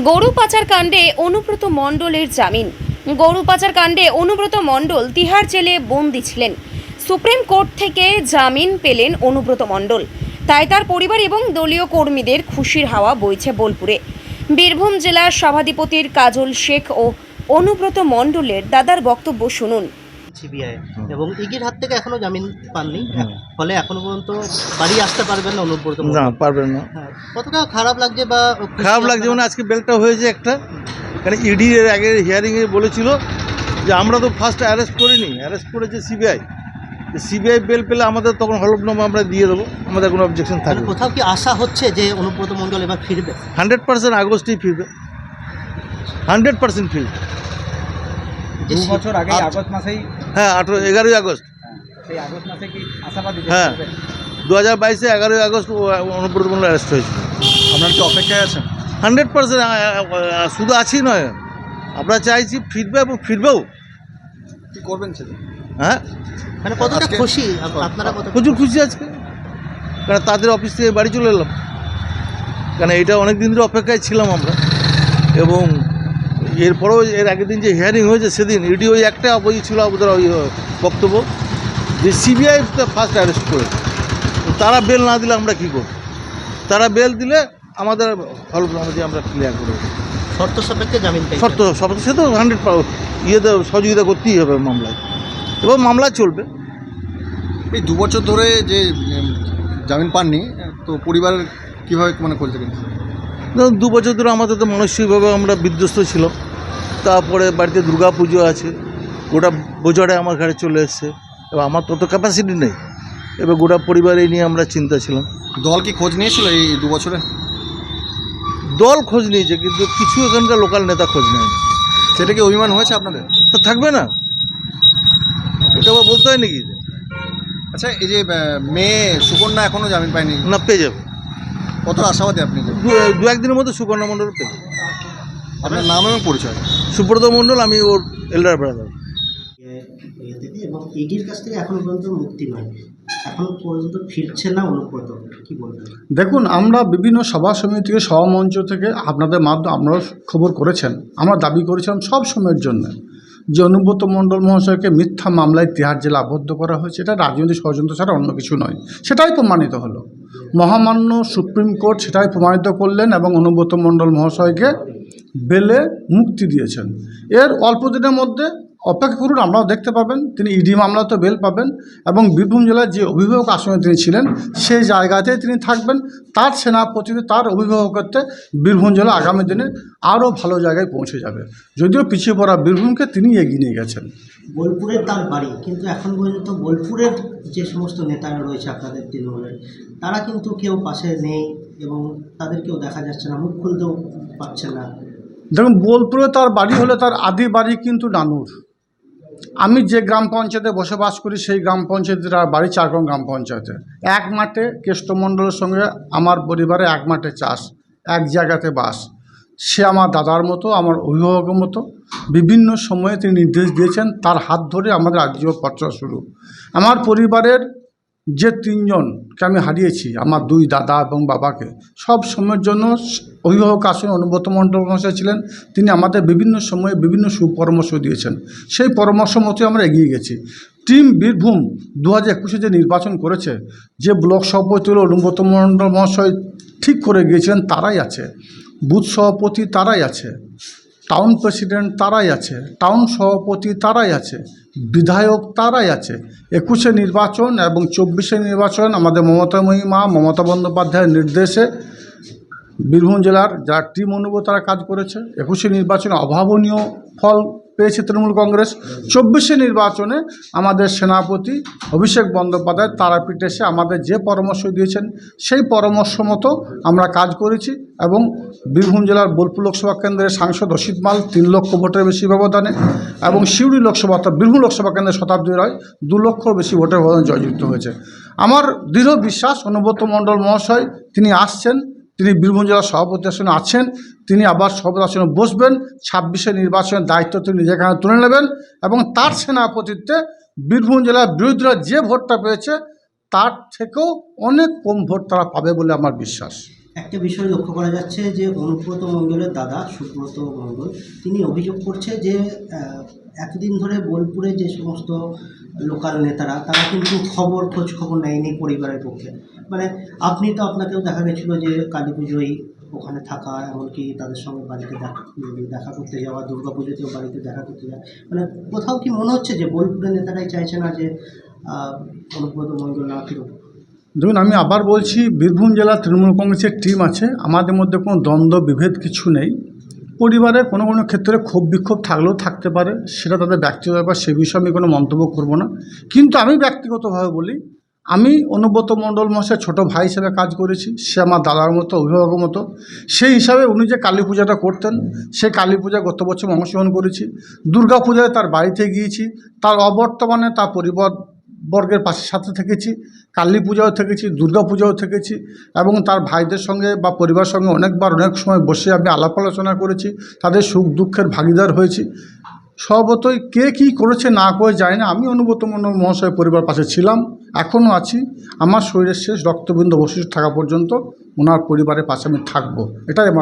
গরু পাচার কাণ্ডে অনুব্রত মণ্ডলের জামিন। গরু পাচার কাণ্ডে অনুব্রত মণ্ডল তিহার জেলে বন্দি ছিলেন। সুপ্রিম কোর্ট থেকে জামিন পেলেন অনুব্রত মণ্ডল। তাই তার পরিবার এবং দলীয় কর্মীদের খুশির হাওয়া বইছে বোলপুরে। বীরভূম জেলার সভাধিপতির কাজল শেখ ও অনুব্রত মণ্ডলের দাদার বক্তব্য শুনুন। সিবিআই এবং ইগির হাত থেকে এখনও জামিন পাননি। ফলে এখনও পর্যন্ত বাড়ি আসতে পারবেন না অনুব্রত। না পারবেন না। হ্যাঁ, কতটা খারাপ লাগছে বা খারাপ লাগছে মানে আজকে বেলটা হয়েছে একটা। কারণ ইডি এর আগে হিয়ারিংয়ে বলেছিল যে আমরা তো ফার্স্ট অ্যারেস্ট করিনি। অ্যারেস্ট করেছে সিবিআই। সিবিআই বেল পেলে আমাদের তখন হলফনামা আমরা দিয়ে দেবো। আমাদের কোনো অবজেকশন মানে থাকবে কোথাও কি আশা হচ্ছে যে অনুব্রত মণ্ডল এবার ফিরবে? হান্ড্রেড পার্সেন্ট আগস্টেই ফিরবে। হান্ড্রেড পার্সেন্ট ফিরবে। দু বছর আগে আগস্ট মাসেই হ্যাঁ আঠেরো এগারোই আগস্ট। সেই আগস্ট মাসে কি আশাবাদী যে হ্যাঁ। দু হাজার বাইশে এগারোই আগস্ট অনুব্রত মন্ডল অ্যারেস্ট হয়েছিল। আপনারা কি অপেক্ষায় আছেন? হান্ড্রেড পার্সেন্ট শুধু আছি নয় আমরা চাইছি ফিরবে এবং ফিরবেও। কি করবেন হ্যাঁ? মানে কতটা খুশি? আপনারা প্রচুর খুশি? আজকে। কারণ তাদের অফিস থেকে বাড়ি চলে এলাম। কারণ এটা অনেক দিন ধরে অপেক্ষায় ছিলাম আমরা। এবং এরপরেও এর আগের দিন যে হিয়ারিং হয়েছে সেদিন ইডি ওই একটা ওই ছিল ওদের ওই বক্তব্য যে সিবিআই ফার্স্ট অ্যারেস্ট করে তারা বেল না দিলে আমরা কী করব? তারা বেল দিলে আমাদের হলফনামা দিয়ে আমরা ক্লিয়ার করে। শর্ত সাপেক্ষে জামিন শর্ত সব সে তো হান্ড্রেড ইয়েতে সহযোগিতা করতেই হবে মামলায়। এবং মামলা চলবে। এই দু বছর ধরে যে জামিন পাননি তো পরিবারের কীভাবে মানে করতে ধরুন দু বছর ধরে আমাদের তো মানসিকভাবে আমরা বিধ্বস্ত ছিল তারপরে বাড়িতে দুর্গা পুজো আছে গোটা বোঝাটা আমার ঘরে চলে এসছে। এবার আমার তত ক্যাপাসিটি নেই। এবার গোটা পরিবার এই নিয়ে আমরা চিন্তা ছিলাম। দল কি খোঁজ নিয়েছিল এই দু বছরে? দল খোঁজ নিয়েছে কিন্তু কিছু এখানকার লোকাল নেতা খোঁজ নেয়নি। সেটা কি অভিমান হয়েছে আপনাদের? তো থাকবে না। এটা আবার বলতে হয় নাকি আচ্ছা এই যে মেয়ে সুকন্যা এখনও জামিন পায়নি। না পেয়ে যাবে। কত আশাবাদী আপনি? দু দু একদিনের মধ্যে সুকন্যা মণ্ডল পেয়ে যাবে। আপনার নাম এবং পরিচয়? সুব্রত মণ্ডল আমি ওর এল্ডার ব্রাদার এবং ইডির কাছ থেকে এখনও পর্যন্ত মুক্তি নয়। এখন পর্যন্ত ফিরছে না অনুব্রত। কি বলবেন? দেখুন আমরা বিভিন্ন সভা সমিতি থেকে সভামঞ্চ থেকে আপনাদের মাধ্যমে আপনারা খবর করেছেন। আমরা দাবি করেছিলাম সব সময়ের জন্য। যে অনুব্রত মণ্ডল মহাশয়কে মিথ্যা মামলায় তিহার জেলা আবদ্ধ করা হয়েছে, এটা রাজনৈতিক ষড়যন্ত্র ছাড়া অন্য কিছু নয়। সেটাই প্রমাণিত হলো। মহামান্য সুপ্রিম কোর্ট সেটাই প্রমাণিত করলেন এবং অনুব্রত মণ্ডল মহাশয়কে বেলে মুক্তি দিয়েছেন। এর অল্প দিনের মধ্যে অপেক্ষা করুন আমরাও দেখতে পাবেন। তিনি ইডি মামলাতে বেল পাবেন এবং বীরভূম জেলার যে অভিভাবক আসনে তিনি ছিলেন সেই জায়গাতেই তিনি থাকবেন। তার সেনাপতিতে তার অভিভাবকত্বে বীরভূম জেলা আগামী দিনে আরও ভালো জায়গায় পৌঁছে যাবে। যদিও পিছিয়ে পড়া বীরভূমকে তিনি এগিয়ে নিয়ে গেছেন। বোলপুরের তার বাড়ি কিন্তু এখন পর্যন্ত বোলপুরের যে সমস্ত নেতারা রয়েছে আপনাদের তৃণমূলের তারা কিন্তু কেউ পাশে নেই এবং তাদেরকেও দেখা যাচ্ছে না মুখ খুলতেও পারছে না। দেখুন বোলপুরে তার বাড়ি হলে তার আদি বাড়ি কিন্তু নানুর। আমি যে গ্রাম পঞ্চায়েতে বসবাস করি, সেই গ্রাম পঞ্চায়েতের বাড়ি চারগ্রাম গ্রাম পঞ্চায়েতে। এক মাঠে কেষ্টমণ্ডলের সঙ্গে আমার পরিবারে এক মাঠে চাষ, এক জায়গাতে বাস। সে আমার দাদার মতো, আমার অভিভাবকের মতো। বিভিন্ন সময়ে তিনি নির্দেশ দিয়েছেন, তার হাত ধরে আমাদের আজীবন পত্র শুরু। আমার পরিবারের যে তিনজনকে আমি হারিয়েছি, আমার দুই দাদা এবং বাবাকে, সব সময়ের জন্য অভিভাবক আসনে অনুব্রত মণ্ডল মহাশয় ছিলেন। তিনি আমাদের বিভিন্ন সময়ে বিভিন্ন সুপরামর্শ দিয়েছেন। সেই পরামর্শ মতো আমরা এগিয়ে গেছি। টিম বীরভূম দু হাজার একুশে যে নির্বাচন করেছে, যে ব্লক সভাপতি হলো অনুব্রত মণ্ডল মহাশয় ঠিক করে গিয়েছিলেন, তারাই আছে। বুথ সভাপতি তারাই আছে। টাউন প্রেসিডেন্ট তারাই আছে। টাউন সভাপতি তারাই আছে। বিধায়ক তারাই আছে। একুশে নির্বাচন এবং চব্বিশে নির্বাচন আমাদের মমতা মহিমা, মমতা বন্দ্যোপাধ্যায়ের নির্দেশে বীরভূম জেলার যারা টিম অনুভব তারা কাজ করেছে। একুশে নির্বাচনে অভাবনীয় ফল পেয়েছে তৃণমূল কংগ্রেস। চব্বিশে নির্বাচনে আমাদের সেনাপতি অভিষেক বন্দ্যোপাধ্যায় তারাপীঠ এসে আমাদের যে পরামর্শ দিয়েছেন, সেই পরামর্শ মতো আমরা কাজ করেছি এবং বীরভূম জেলার বোলপুর লোকসভা কেন্দ্রের সাংসদ অসিত মাল তিন লক্ষ ভোটের বেশি ব্যবধানে এবং সিউড়ি লোকসভা অর্থাৎ বীরভূম লোকসভা কেন্দ্রের শতাব্দী রায় দু লক্ষর বেশি ভোটের ব্যবধানে জয়যুক্ত হয়েছে। আমার দৃঢ় বিশ্বাস অনুব্রত মণ্ডল মহাশয়, তিনি আসছেন তিনি বীরভূম জেলার সভাপতি আসনে আছেন, তিনি আবার সভাপতি আসনে বসবেন, ছাব্বিশে নির্বাচনের দায়িত্ব তিনি নিজেকে হাতে তুলে নেবেন এবং তার সেনাপতিত্বে বীরভূম জেলার বিরোধীরা যে ভোটটা পেয়েছে, তার থেকেও অনেক কম ভোট তারা পাবে বলে আমার বিশ্বাস। একটা বিষয় লক্ষ্য করা যাচ্ছে যে অনুব্রত মণ্ডলের দাদা সুব্রত মণ্ডল তিনি অভিযোগ করছে যে এতদিন ধরে বোলপুরে যে সমস্ত লোকাল নেতারা, তারা কিন্তু খবর, খোঁজ খবর নেয়নি পরিবারের পক্ষে। মানে আপনি তো আপনাকেও দেখা গেছিল যে কালী পুজোয় ওখানে থাকা, এমনকি তাদের সঙ্গে বাড়িতে দেখা করতে যাওয়া, দুর্গা পুজোতেও বাড়িতে দেখা করতে যাওয়া। মানে কোথাও কি মনে হচ্ছে যে বোলপুরের নেতারাই চাইছে না যে অনুব্রত মণ্ডল না ফিরুক? দেখুন আমি আবার বলছি, বীরভূম জেলা তৃণমূল কংগ্রেসের টিম আছে, আমাদের মধ্যে কোনো দ্বন্দ্ব, বিভেদ কিছু নেই। পরিবারে কোনো কোনো ক্ষেত্রে ক্ষোভ বিক্ষোভ থাকলেও থাকতে পারে, সেটা তাদের ব্যক্তিগত ব্যাপার, সে বিষয়ে আমি কোনো মন্তব্য করব না। কিন্তু আমি ব্যক্তিগতভাবে বলি, আমি অনুব্রত মণ্ডল মশাই ছোট ভাই হিসেবে কাজ করেছি, সে আমার দাদার মতো, অভিভাবকের মতো। সেই হিসাবে উনি যে কালী পূজাটা করতেন, সেই কালী পূজা গত বছর অংশগ্রহণ করেছি। দুর্গা পূজায় তার বাড়িতে গিয়েছি, তার অবর্তমানে তার পরিবার বর্গের পাশে সাথে থেকেছি, কালী পূজাও থেকেছি, দুর্গা পূজাও থেকেছি এবং তার ভাইদের সঙ্গে বা পরিবার সঙ্গে অনেকবার, অনেক সময় বসে আমি আলাপ আলোচনা করেছি, তাদের সুখ দুঃখের ভাগিদার হয়েছি। স্বভাবতই কে কী করেছে না করে যায় না, আমি অনুব্রত মণ্ডল মহাশয় পরিবার পাশে ছিলাম, এখনও আছি, আমার শরীরের শেষ রক্তবিন্দু অবশিষ্ট থাকা পর্যন্ত ওনার পরিবারের পাশে আমি থাকব, এটাই আমার